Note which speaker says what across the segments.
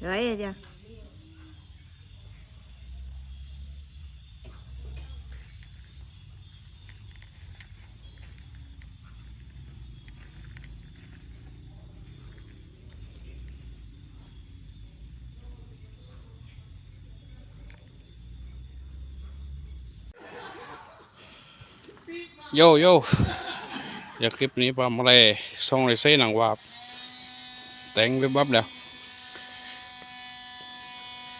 Speaker 1: Đấy rồi chưa?
Speaker 2: Yo โยโยเดี๋ยวคลิปนี้ปามาเลยส่งเลยเส้นหนังวาบแต่งวิบวับแล้ว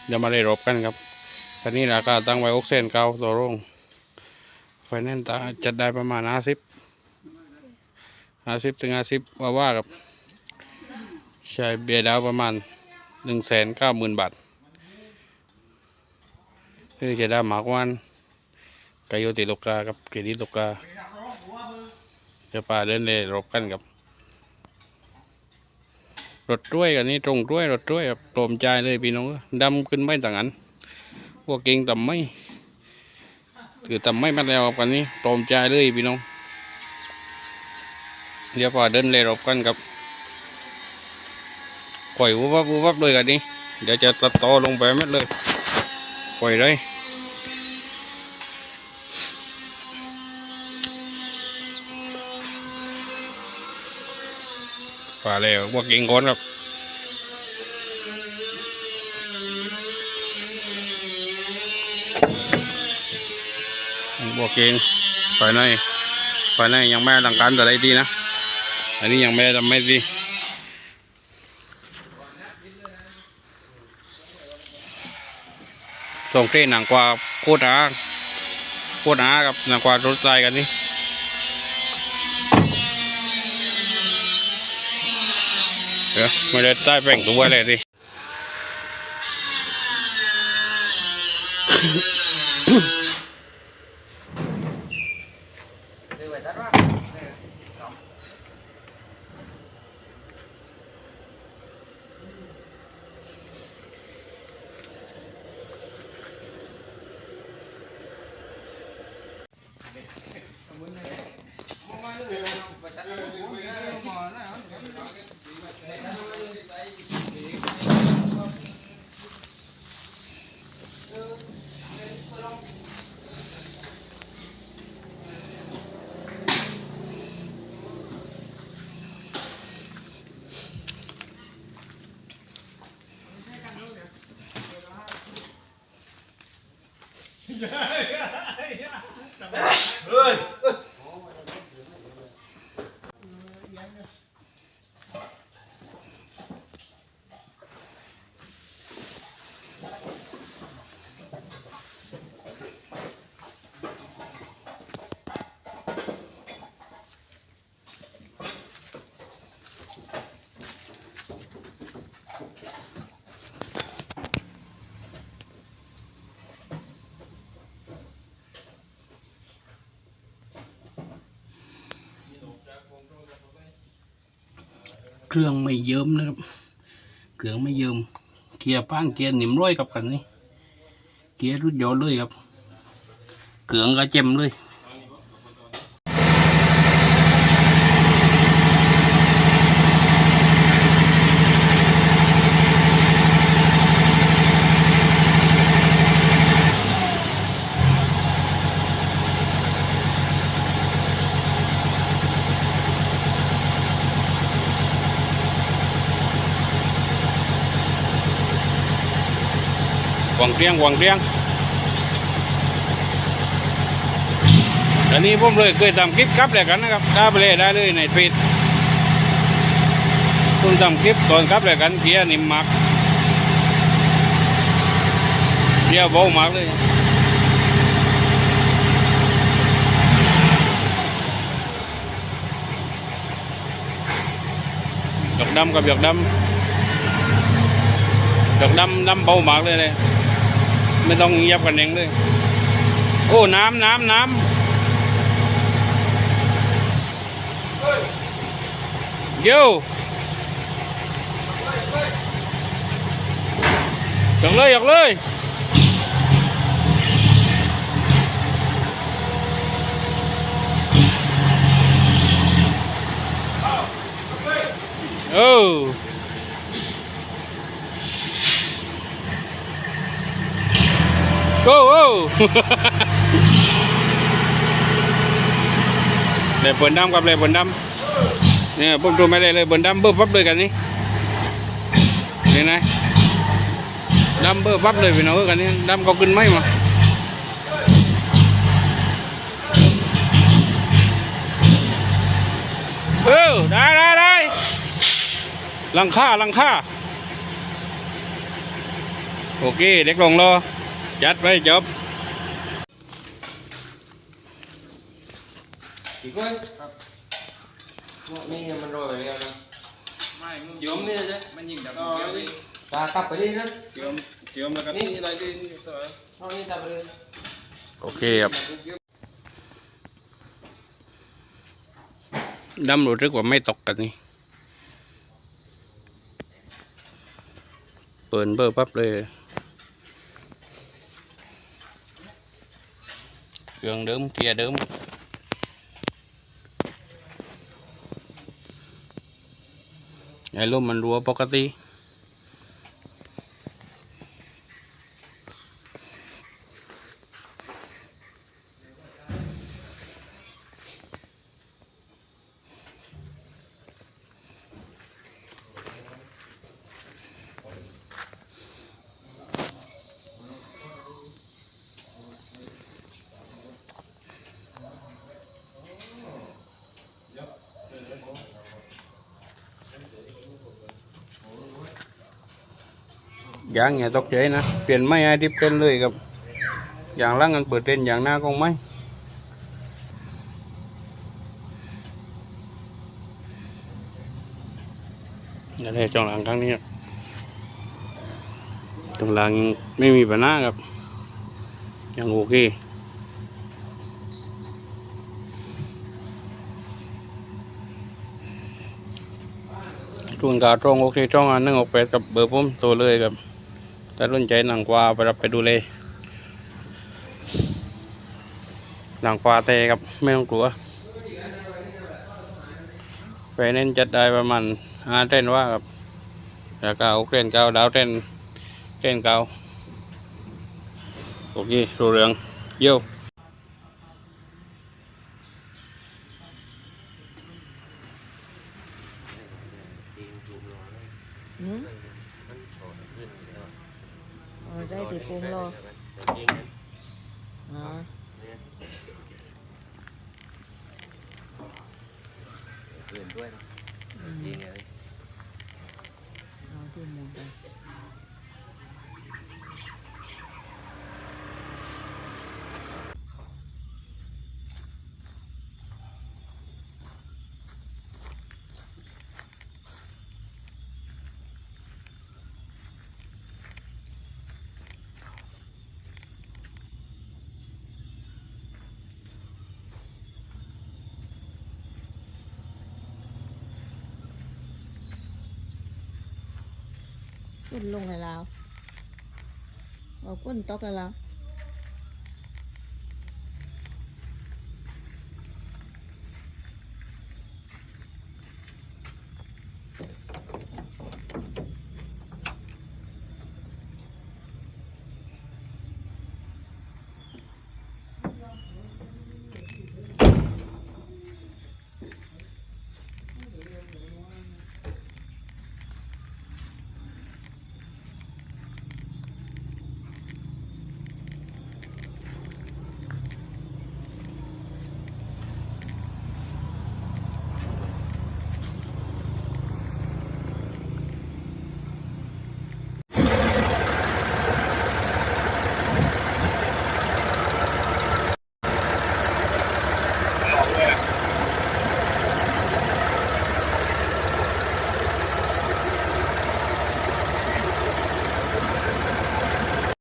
Speaker 2: เดี๋ยวมาเลยรบกันครับตอนนี้ราคาตั้งไว้อกเส้นเก้าต่อโรงไฟแนนซ์ตาจัดได้ประมาณห้าสิบห้าสิบถึงห้าสิบว่าว่าครับใช้เบียดาวประมาณหนึ่งแสนเก้าหมื่นบาทคือจะได้หมากวันกายโยติโลกากับเกดิโลกาเดี๋ยวป่าเดินเลยรบกันกับ รถด้วยกันนี่ตรงด้วยรถด้วยแบบโปรมใจเลยพี่น้องดำขึ้นไม่ต่างอันพวกเก่งต่ำไม่ถือต่ำไม่มาแล้วกันนี้โปรมใจเลยพี่น้องเดี๋ยวป่าเดินเลยรบกันกับปล่อยวุบวับวุบวับเลยกันนี้เดี๋ยวจะตัดต่อลงไปหมดเลยปล่อยเลย ป่าแล้วพวกเก่งคนครับพวกเก่งภายในภายในยังไม่หลังการแต่ได้ดีนะ อันนี้ยังไม่ทำไม่ดีส่งเทหนังกว่าโคตรหาโคตรหากับหนังกว่ารถไฟกันนี่ เดี๋ยวไม่ได้ใต้แป่งตัวเลยดิ เฮ้ย ครื่องไม่เยิ้มนะครับ เครื่องไม่เยิ้มเกียร์ป้างเกียร์หนิมร้อยกับกันนี่เกียร์รุดยอดเลยครับ เครื่องก็เจ็มเลย วังเรียงหวังเรียงอันนี้ผมเลยเคยทำคลิปครับเลยกันนะครับถ้าไปเลยได้เลยในฟีดคุณทำคลิปตอนครับเลยกันเกียร์นิ่มมากเกียร์เบามากเลยหยอกดำกับหยอกดำหยอกดำดำเบามากเลยเลย ไม่ต้องเหยียบกันเองเลย โอ้ น้ำน้ำน้ำโย่อยากเลยอยากเลยเออ โอ้โอ้เลยเปิดดำกับเลยเปิดดำเนี่ยผมดูไม่เลยเลยเปิดดำเบิบปั๊บเลยกันนี่นี่นะดำเบิบปั๊บเลยพี่น้องเอ้ยกันนี่ดำก็ขึ้นไหมมาเออได้ได้ได้หลังค่าหลังค่าโอเค เด็กลงรอ จัดไปจบ
Speaker 1: อีกไหมครับนี่มันโรยไปแล้วนะ
Speaker 3: ไม่มึง
Speaker 1: โยมนี่ใช่
Speaker 3: มันยิงแบบ
Speaker 1: อ๋อ
Speaker 3: เดียว
Speaker 1: นี่
Speaker 3: นี่
Speaker 1: ตากลับไปดินะ
Speaker 3: เจียมเจียมแล้วก็นี่อะไรดินี่ตัว
Speaker 1: เอานี่กลับไปเลย
Speaker 2: โอเคครับดำรู้สึกว่าไม่ตกกันนี่เปิดเบอร์ปั๊บเลย ครื่องเดิมเกียร์เดิมไอ้ลมมันรัวปกติ ย่างอย่าตกใจนะ เปลี่ยนไม่ให้ทิปเต้นเลยครับ อย่างล่างกันเปิดเต้นอย่างหน้าก็ไม่นี่นแหละจองหลังครั้งนี้ครับจองหลังไม่มีปัญหาครับ ยังโอเคทุนกาตรงโอเคตรงอันหนึ่งหกแปดกับเบอร์ผมโทรเลยครับ ถ้ารุ่นใจหนังกวาไปรับไปดูเลยหนังกวาเตะครับไม่ต้องกลัวไฟเน้นจัดได้ประมาณห้าเต้นว่าครับแล้วก็เอาเต้นเก้าดาวเต้นเต้นเก้าโอเครู้เรื่องเยี่ยว
Speaker 4: หืม อได้ตีปรุงรออ๋อ
Speaker 1: เล่นด้วยนะ
Speaker 4: อืม
Speaker 1: ยิงเลย
Speaker 4: เอาที่หมุนไป ก้นลงให้เราเอาก้นตอกให้เรา